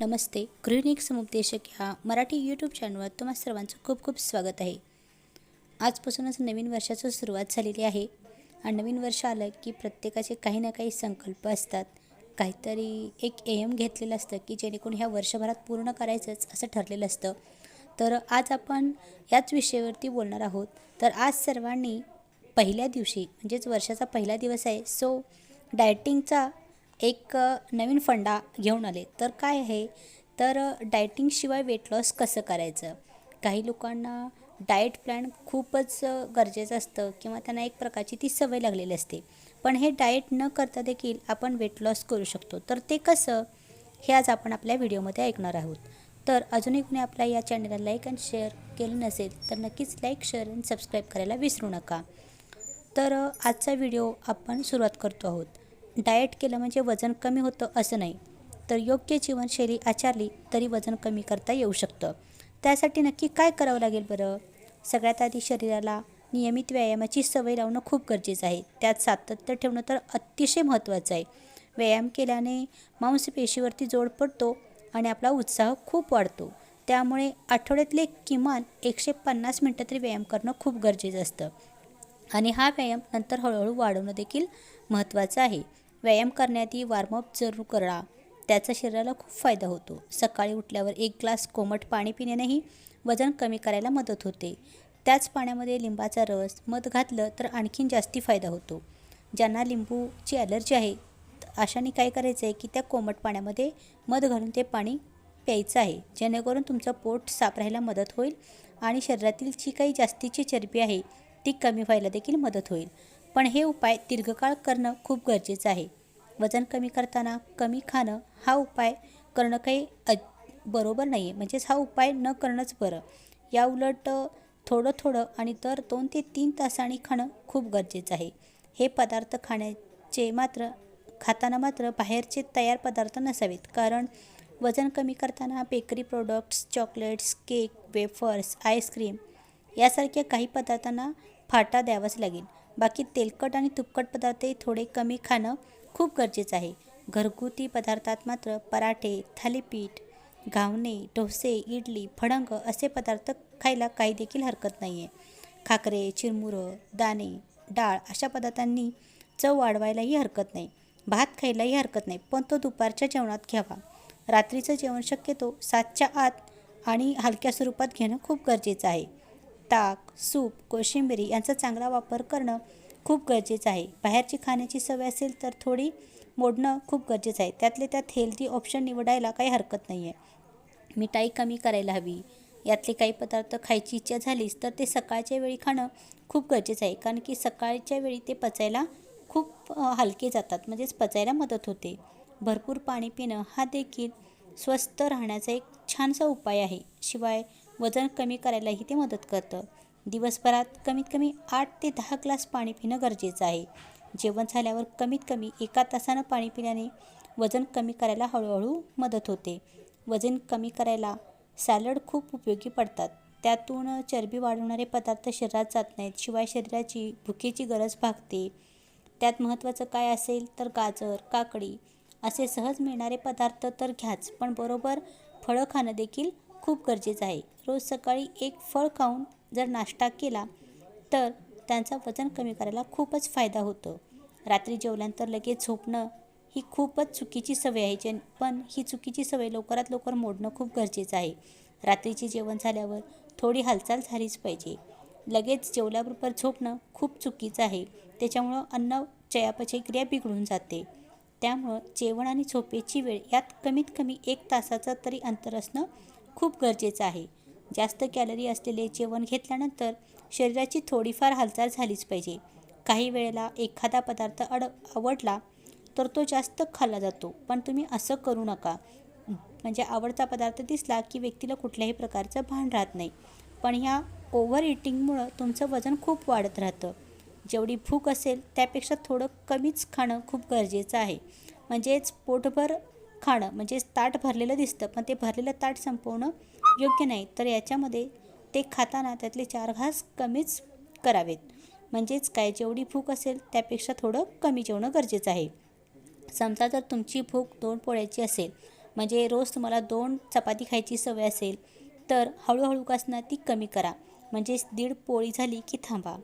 नमस्ते. गृहिणीक समुपदेशक ह्या मराठी यूट्यूब चॅनलवर तुम्हा सर्वांचं खूप खूप स्वागत आहे. आजपासूनच नवीन वर्षाची सुरुवात झालेली आहे आणि नवीन वर्ष आलं की प्रत्येकाचे काही ना काही संकल्प असतात. काहीतरी एक एम घेतलेलं असतं की जेणेकरून ह्या वर्षभरात पूर्ण करायचंच असं ठरलेलं असतं. तर आज आपण याच विषयावरती बोलणार आहोत. तर आज सर्वांनी पहिल्या दिवशी म्हणजेच वर्षाचा पहिला दिवस आहे सो डायटिंगचा एक नवीन फंडा घेऊन आले. तर काय आहे? तर डायटिंगशिवाय वेट लॉस कसं करायचं? काही लोकांना डाएट प्लॅन खूपच गरजेचं असतं किंवा त्यांना एक प्रकारची ती सवय लागलेली असते. पण हे डाएट न करता देखील आपण वेट लॉस करू शकतो. तर ते कसं? हे आज आपण आपल्या व्हिडिओमध्ये ऐकणार आहोत. तर अजूनही कुणी आपल्या या चॅनलला लाईक आणि शेअर केलं नसेल तर नक्कीच लाईक शेअर आणि सबस्क्राईब करायला विसरू नका. तर आजचा व्हिडिओ आपण सुरुवात करतो आहोत. डाएट केलं म्हणजे वजन कमी होतं असं नाही. तर योग्य जीवनशैली आचारली तरी वजन कमी करता येऊ शकतं. त्यासाठी नक्की काय करावं लागेल बरं? सगळ्यात आधी शरीराला नियमित व्यायामाची सवय लावणं खूप गरजेचं आहे. त्यात सातत्य ठेवणं तर अतिशय महत्त्वाचं आहे. व्यायाम केल्याने मांसपेशीवरती जोड पडतो आणि आपला उत्साह खूप वाढतो. त्यामुळे आठवड्यातले किमान एकशे पन्नास मिनटं तरी व्यायाम करणं खूप गरजेचं असतं. आणि हा व्यायाम नंतर हळूहळू वाढवणं देखील महत्त्वाचं आहे. व्यायाम करण्याआधी वॉर्मअप जरूर करा. त्याचा शरीराला खूप फायदा होतो. सकाळी उठल्यावर एक ग्लास कोमट पाणी पिण्यानेही वजन कमी करायला मदत होते. त्याच पाण्यामध्ये लिंबाचा रस मध घातलं तर आणखीन जास्ती फायदा होतो. ज्यांना लिंबूची ॲलर्जी आहे अशाने काय करायचं आहे की त्या कोमट पाण्यामध्ये मध घालून ते पाणी प्यायचं आहे. जेणेकरून तुमचं पोट साफ राहायला मदत होईल आणि शरीरातील जी काही जास्तीची चरबी आहे ती कमी व्हायला देखील मदत होईल. पण हे उपाय दीर्घकाळ करणं खूप गरजेचं आहे. वजन कमी करताना कमी खाणं हा उपाय करणं काही अ बरोबर नाही आहे म्हणजेच हा उपाय न करणंच बरं. या उलट थोडं थोडं आणि दर दोन ते तीन तासांनी खाणं खूप गरजेचं आहे. हे पदार्थ खाण्याचे मात्र खाताना मात्र बाहेरचे तयार पदार्थ नसावेत. कारण वजन कमी करताना bakery products chocolates cake wafers ice cream यासारख्या काही पदार्थांना फाटा द्यावाच लागेल. बाकी तेलकट आणि तुपकट पदार्थही थोडे कमी खाणं खूप गरजेचं आहे. घरगुती पदार्थात मात्र पराठे थालीपीठ घावणे डोसे इडली फडंग असे पदार्थ खायला काही देखील हरकत नाही आहे खाकरे चिरमुरं दाणे डाळ अशा पदार्थांनी चव वाढवायलाही हरकत नाही. भात खायलाही हरकत नाही पण तो दुपारच्या जेवणात घ्यावा. रात्रीचं जेवण शक्यतो सातच्या आत आणि हलक्या स्वरूपात घेणं खूप गरजेचं आहे. ताक सूप कोशिंबिरी यांचा चांगला वापर करणं खूप गरजेचं आहे. बाहेरची खाण्याची सवय असेल तर थोडी मोडणं खूप गरजेचं आहे. त्यातले त्यात हेल्दी ऑप्शन निवडायला काही हरकत नाही आहे मिठाई कमी करायला हवी. यातले काही पदार्थ खायची इच्छा झालीच तर ते सकाळच्या वेळी खाणं खूप गरजेचं आहे. कारण की सकाळच्या वेळी ते पचायला खूप हलके जातात. म्हणजेच पचायला मदत होते. भरपूर पाणी पिणं हा देखील स्वस्थ राहण्याचा एक छानसा उपाय आहे. शिवाय वजन कमी करायलाही ते मदत करतं. दिवसभरात कमीत कमी आठ ते दहा ग्लास पाणी पिणं गरजेचं आहे. जेवण झाल्यावर कमीत कमी एका तासानं पाणी पिल्याने वजन कमी करायला हळूहळू मदत होते. वजन कमी करायला सॅलड खूप उपयोगी पडतात. त्यातून चरबी वाढवणारे पदार्थ शरीरात जात नाहीत शिवाय शरीराची भुकेची गरज भागते. त्यात महत्त्वाचं काय असेल तर गाजर काकडी असे सहज मिळणारे पदार्थ तर घ्याच पण बरोबर फळं खाणं देखील खूप गरजेचं आहे. रोज सकाळी एक फळ खाऊन जर नाश्ता केला तर त्यांचा वजन कमी करायला खूपच फायदा होतो. रात्री जेवल्यानंतर लगेच झोपणं ही खूपच चुकीची सवय आहे जे पण ही चुकीची सवय लवकरात लवकर मोडणं खूप गरजेचं आहे. रात्रीचे जेवण झाल्यावर थोडी हालचाल झालीच पाहिजे. लगेच जेवल्याबरोबर झोपणं खूप चुकीचं आहे. त्याच्यामुळं अन्न चयापचय क्रिया बिघडून जाते. त्यामुळं जेवण आणि झोपेची वेळ यात कमीत कमी एक तासाचं तरी अंतर असणं खूप गरजेचं आहे. जास्त कॅलरी असलेले जेवण घेतल्यानंतर शरीराची थोडीफार हालचाल झालीच पाहिजे. काही वेळेला एखादा पदार्थ अड आवडला तर तो जास्त खाल्ला जातो. पण तुम्ही असं करू नका. म्हणजे आवडता पदार्थ दिसला की व्यक्तीला कुठल्याही प्रकारचं भान राहत नाही. पण ह्या ओव्हर इटिंगमुळं तुमचं वजन खूप वाढत राहतं. जेवढी भूक असेल त्यापेक्षा थोडं कमीच खाणं खूप गरजेचं आहे. म्हणजेच पोटभर खाणं म्हणजे ताट भरलेलं दिसतं पण ते भरलेलं ताट संपवणं योग्य नाही. तर याच्यामध्ये ते खाताना त्यातले चार घास कमीच करावेत. म्हणजेच काय जेवढी भूक असेल त्यापेक्षा थोडं कमी जेवणं गरजेचं आहे. समजा जर तुमची भूक दोन पोळ्याची असेल म्हणजे रोज तुम्हाला दोन चपाती खायची सवय असेल तर हळूहळू कासना ती कमी करा. म्हणजेच दीड पोळी झाली की थांबा.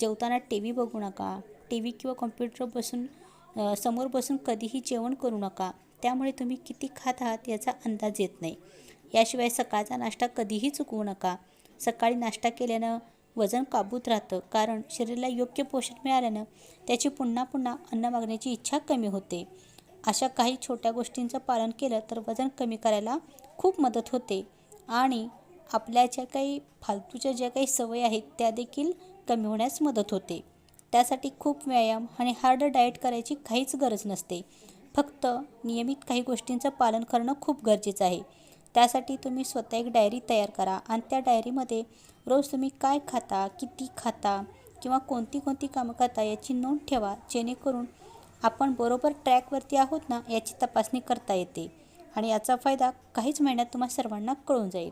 जेवताना टी व्ही बघू नका टी व्ही किंवा कॉम्प्युटर बसून समोर बसून कधीही जेवण करू नका. त्यामुळे तुम्ही किती खात आहात याचा अंदाज येत नाही. याशिवाय सकाळचा नाश्ता कधीही चुकवू नका. सकाळी नाश्ता केल्यानं वजन काबूत राहतं. कारण शरीराला योग्य पोषण मिळाल्यानं त्याची पुन्हा पुन्हा अन्न मागण्याची इच्छा कमी होते. अशा काही छोट्या गोष्टींचं पालन केलं तर वजन कमी करायला खूप मदत होते. आणि आपल्या ज्या काही फालतूच्या ज्या काही सवयी आहेत त्या देखील कमी होण्यास मदत होते. त्यासाठी खूप व्यायाम आणि हार्ड डाएट करायची काहीच गरज नसते. फक्त नियमित काही गोष्टींचं पालन करणं खूप गरजेचं आहे. त्यासाठी तुम्ही स्वतः एक डायरी तयार करा आणि त्या डायरीमध्ये रोज तुम्ही काय खाता किती खाता किंवा कोणती कोणती कामं करता याची नोंद ठेवा जेणेकरून आपण बरोबर ट्रॅकवरती आहोत ना याची तपासणी करता येते. आणि याचा फायदा काहीच महिन्यात तुम्हा सर्वांना कळून जाईल.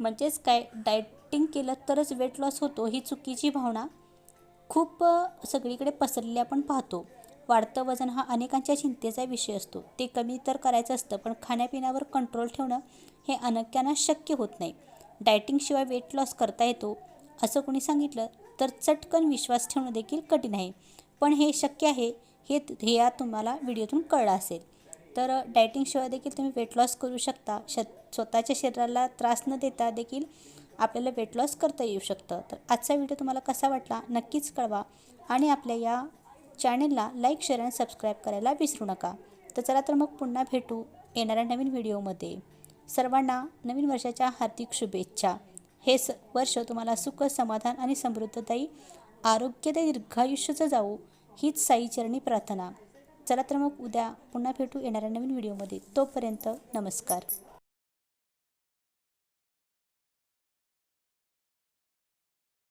म्हणजेच काय डायटिंग केलं तरच वेट लॉस होतो ही चुकीची भावना खूप सगळीकडे पसरलेली आपण पाहतो. वाढतं वजन हा अनेकांच्या चिंतेचा विषय असतो. ते कमी तर करायचं असतं पण खाण्यापिण्यावर कंट्रोल ठेवणं हे अनेकांना शक्य होत नाही. डायटिंगशिवाय वेट लॉस करता येतो असं कोणी सांगितलं तर चटकन विश्वास ठेवणं देखील कठीण आहे. पण हे शक्य आहे हे हे या तुम्हाला व्हिडिओतून कळलं असेल. तर डायटिंगशिवाय देखील तुम्ही वेट लॉस करू शकता. श स्वतःच्या शरीराला त्रास न देता देखील आपल्याला वेट लॉस करता येऊ शकतं. तर आजचा व्हिडिओ तुम्हाला कसा वाटला नक्कीच कळवा आणि आपल्या या चॅनेलला लाईक शेअर आणि सबस्क्राईब करायला विसरू नका. तर चला तर मग पुन्हा भेटू येणाऱ्या नवीन व्हिडिओमध्ये. सर्वांना नवीन वर्षाच्या हार्दिक शुभेच्छा. हे स वर्ष तुम्हाला सुख समाधान आणि समृद्धताई आरोग्यदायी दीर्घायुष्याचं जाऊ हीच साईचरणी प्रार्थना. चला तर मग उद्या पुन्हा भेटू येणाऱ्या नवीन व्हिडिओमध्ये. तोपर्यंत नमस्कार.